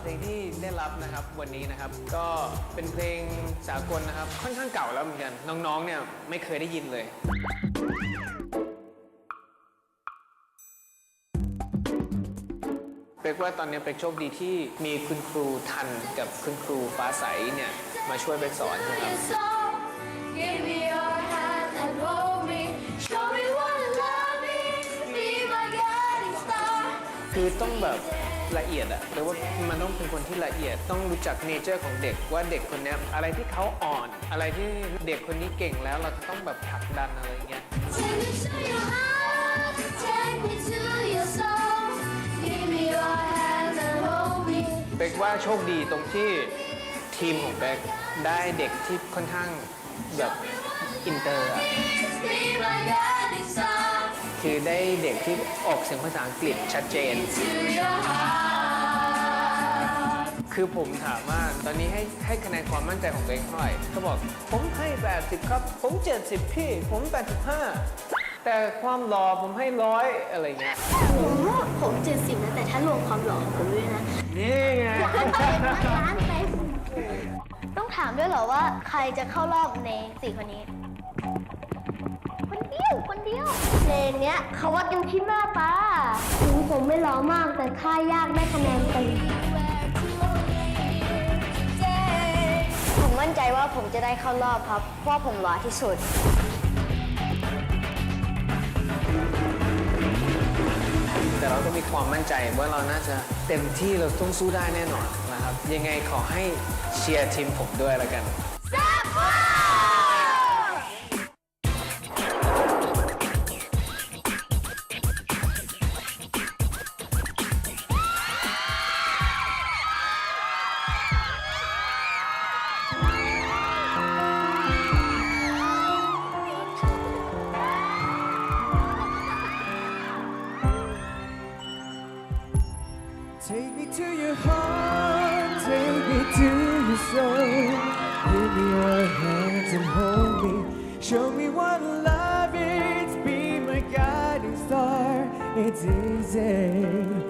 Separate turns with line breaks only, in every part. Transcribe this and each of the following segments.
เพลงที่ได้รับนะครับวันนี้นะครับก็เป็นเพลงสากลนะครับ ค่อนข้างเก่าแล้วเหมือนกัน น้องๆเนี่ยไม่เคยได้ยินเลยเป็กว่าตอนนี้เป็กโชคดีที่มีคุณครูทันกับคุณครูฟ้าใสเนี่ยมาช่วยเป็กสอนนะครับ
Give me your hand and hold me. Show me what love is. Be my guiding star.
คือต้องแบบ ละเอียดอะแปลว่ามันต้องเป็นคนที่ละเอียด ต้องรู้จักเนเจอร์ของเด็กว่าเด็กคนเนี้ยอะไรที่เขาอ่อน อะไรที่เด็กคนนี้เก่งแล้วเราจะต้องแบบผลักดันอะไรเงี้ย
Take me to your heart. Take me to your soul. Give me your hand and hold me.
เป็กว่าโชคดีตรงที่ทีมของเป็กได้เด็กที่ค่อนข้างแบบอินเตอร์อะ
Be my guide.
คือได้เด็กที่ออกเสียงภาษาอังกฤษชัดเจน
To your heart.
คือผมถามว่าตอนนี้ให้ให้คะแนนความมั่นใจของตัวเองเท่าไหร่เขาบอก ผมให้ 80 ครับ ผม 70 พี่ ผม 85 แต่ความหล่อผมให้ร้อยอะไรเงี้ย
ผมว่าผมเจ็ดสิบนะแต่ถ้ารวมความหล่อของผมด้วยนะ
นี่ไง
ล้านเต็มต้องถามด้วยเหรอว่าใครจะเข้ารอบในสี่คนนี้ คนเดียวคนเดียวเพลงเนี้ยเขาวัดกันที่หน้าตาถึงผมไม่หล่อมากแต่ท่ายากได้คะแนนเต็มผมมั่นใจว่าผมจะได้เข้ารอบครับเพราะว่าผมหล่อที่สุด
แต่เราก็มีความมั่นใจว่าเราน่าจะเต็มที่เราต้องสู้ได้แน่นอนนะครับ ยังไงขอให้เชียร์ทีมผมด้วยแล้วกัน
Take me to your heart, take me to your soul. Give me your hands and hold me. Show me what love is, be my guiding star. It's easy.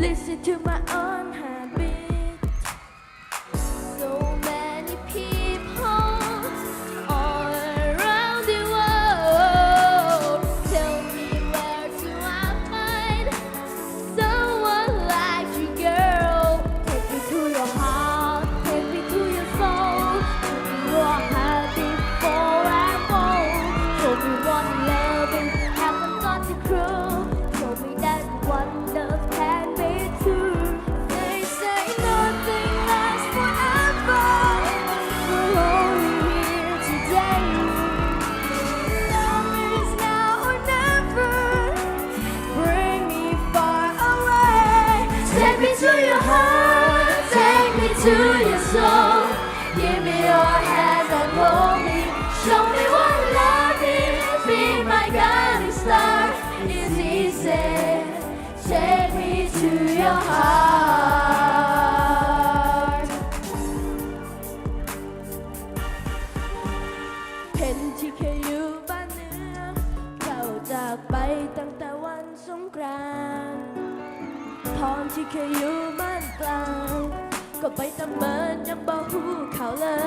listen to my own heartbeat. นที่เคยอยู่บ้านเนื้อเขาจากไปตั้งแต่วันสงกรานต์พรที่เคยอยู่บ้านกลาง ก็ไปตำเมินยังบอกหูเขาเลย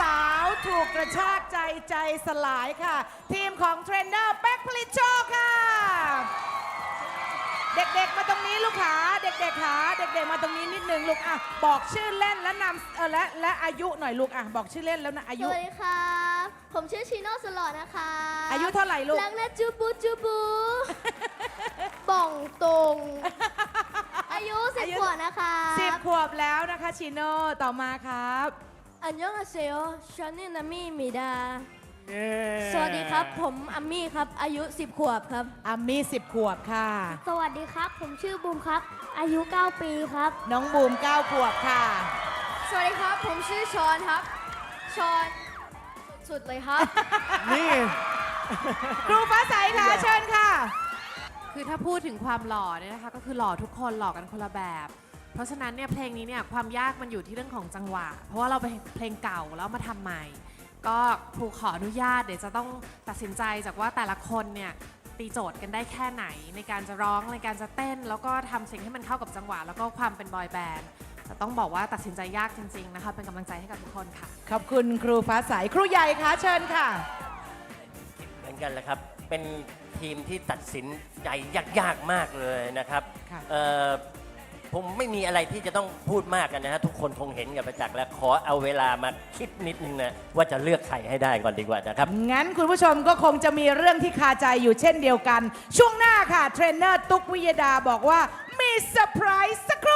สาว
ๆถูกกระชากใจใจสลายค่ะ ทีมของเทรนเนอร์แป๊กผลิตโชคค่ะ เด็กๆมาตรงนี้ลูกขาเด็กๆขาเด็กๆมาตรงนี้นิดนึงลูกอะบอกชื่อเล่นและนำเออและและอายุหน่อยลูกอะบอกชื่อเล่นแล้วนะอา
ส
ยุ
วัสดีครับ ผมชื่อชิโน่สลอนะคะ
อายุเท่าไหร่ลูก
ลังนะจูบูจูบู บ่องตรง อายุสิบ
อายุ
ขวบนะคะ
สิบขวบแล้วนะคะชิโน่ต่อมาครับ
อันยองอาเซโอชอนนี่นามิมิดาสวัสดีครับ ผมอัมมี่ครับ อายุ 10 ขวบครับ
อามี่สิบขวบค่ะ
สวัสดีครับ ผมชื่อบูมครับ อายุ 9 ปีครับ
น้องบูมเก้าขวบค่ะ
สวัสดีครับ ผมชื่อชอนครับ ชอนสุดๆเลยครับ
นี่
ครูฟ้าใสค่ะเชิญค่ะ
คือถ้าพูดถึงความหล่อเนี่ยนะคะ ก็คือหล่อทุกคนหล่อกันคนละแบบ เพราะฉะนั้นเนี่ยเพลงนี้เนี่ยความยากมันอยู่ที่เรื่องของจังหวะ เพราะว่าเราเป็นเพลงเก่าแล้วมาทำใหม่ ก็ครูขออนุญาตเดี๋ยวจะต้องตัดสินใจจากว่าแต่ละคนเนี่ยตีโจทย์กันได้แค่ไหน ในการจะร้องในการจะเต้น แล้วก็ทำเสียงให้มันเข้ากับจังหวะ แล้วก็ความเป็นบอยแบนด์แต่ต้องบอกว่าตัดสินใจยากจริง ๆนะคะ เป็นกำลังใจให้กับทุกคนค่ะ
ขอบคุณครูฟ้าใสครูใหญ่ค่ะเชิญค่ะ
เหมือนกันแหละครับเป็นทีมที่ตัดสินใจยากๆมากเลยนะครับ
ค่ะ
เอ่อ ผมไม่มีอะไรที่จะต้องพูดมากกันนะฮะทุกคนคงเห็นกันประจักษ์แล้วขอเอาเวลามาคิดนิดนึงนะว่าจะเลือกใครให้ได้ก่อนดีกว่านะครับ
งั้นคุณผู้ชมก็คงจะมีเรื่องที่คาใจอยู่เช่นเดียวกัน ช่วงหน้าค่ะ เทรนเนอร์ตุ๊กวิยดาบอกว่ามีเซอร์ไพรส์สคร๊อ